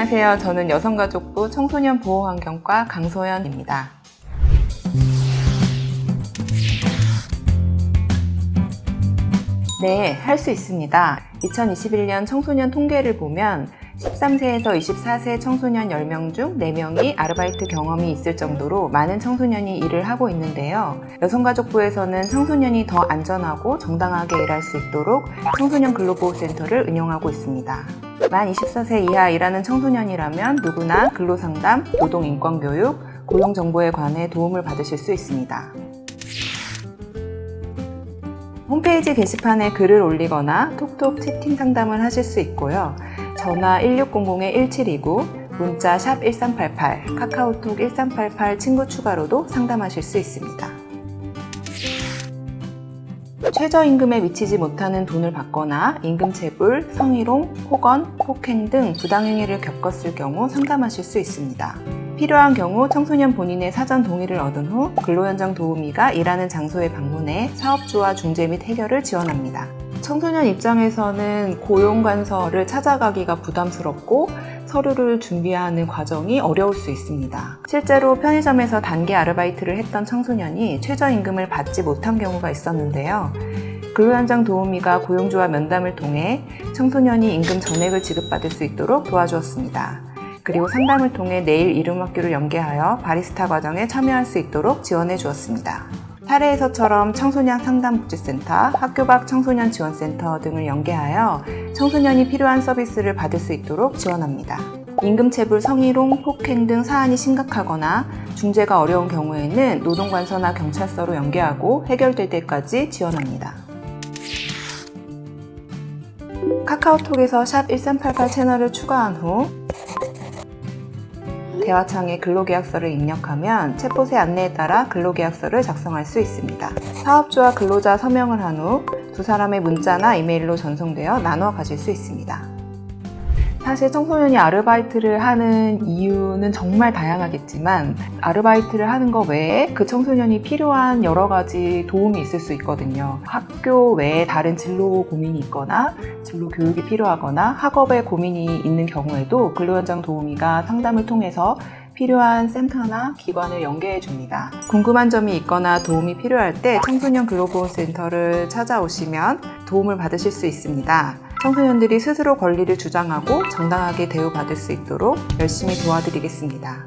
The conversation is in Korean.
안녕하세요. 저는 여성가족부 청소년 보호환경과 강소연입니다. 네, 할 수 있습니다. 2021년 청소년 통계를 보면 13세에서 24세 청소년 10명 중 4명이 아르바이트 경험이 있을 정도로 많은 청소년이 일을 하고 있는데요. 여성가족부에서는 청소년이 더 안전하고 정당하게 일할 수 있도록 청소년 근로보호센터를 운영하고 있습니다. 만 24세 이하 일하는 청소년이라면 누구나 근로상담, 노동인권교육, 고용정보에 관해 도움을 받으실 수 있습니다. 홈페이지 게시판에 글을 올리거나 톡톡 채팅 상담을 하실 수 있고요. 전화 1600-1729, 문자 샵 1388, 카카오톡 1388 친구 추가로도 상담하실 수 있습니다. 최저임금에 미치지 못하는 돈을 받거나 임금체불, 성희롱, 폭언, 폭행 등 부당행위를 겪었을 경우 상담하실 수 있습니다. 필요한 경우 청소년 본인의 사전 동의를 얻은 후 근로현장 도우미가 일하는 장소에 방문해 사업주와 중재 및 해결을 지원합니다. 청소년 입장에서는 고용관서를 찾아가기가 부담스럽고 서류를 준비하는 과정이 어려울 수 있습니다. 실제로 편의점에서 단기 아르바이트를 했던 청소년이 최저임금을 받지 못한 경우가 있었는데요. 근로현장 도우미가 고용주와 면담을 통해 청소년이 임금 전액을 지급받을 수 있도록 도와주었습니다. 그리고 상담을 통해 내일 이름 학교를 연계하여 바리스타 과정에 참여할 수 있도록 지원해 주었습니다. 사례에서처럼 청소년 상담복지센터, 학교 밖 청소년 지원센터 등을 연계하여 청소년이 필요한 서비스를 받을 수 있도록 지원합니다. 임금체불, 성희롱, 폭행 등 사안이 심각하거나 중재가 어려운 경우에는 노동관서나 경찰서로 연계하고 해결될 때까지 지원합니다. 카카오톡에서 샵 1388 채널을 추가한 후 대화창에 근로계약서를 입력하면 챗봇의 안내에 따라 근로계약서를 작성할 수 있습니다. 사업주와 근로자 서명을 한 후 두 사람의 문자나 이메일로 전송되어 나눠 가질 수 있습니다. 사실 청소년이 아르바이트를 하는 이유는 정말 다양하겠지만 아르바이트를 하는 것 외에 그 청소년이 필요한 여러 가지 도움이 있을 수 있거든요. 학교 외에 다른 진로 고민이 있거나 진로 교육이 필요하거나 학업에 고민이 있는 경우에도 근로현장 도우미가 상담을 통해서 필요한 센터나 기관을 연계해 줍니다. 궁금한 점이 있거나 도움이 필요할 때 청소년 근로보호센터를 찾아오시면 도움을 받으실 수 있습니다. 청소년들이 스스로 권리를 주장하고 정당하게 대우받을 수 있도록 열심히 도와드리겠습니다.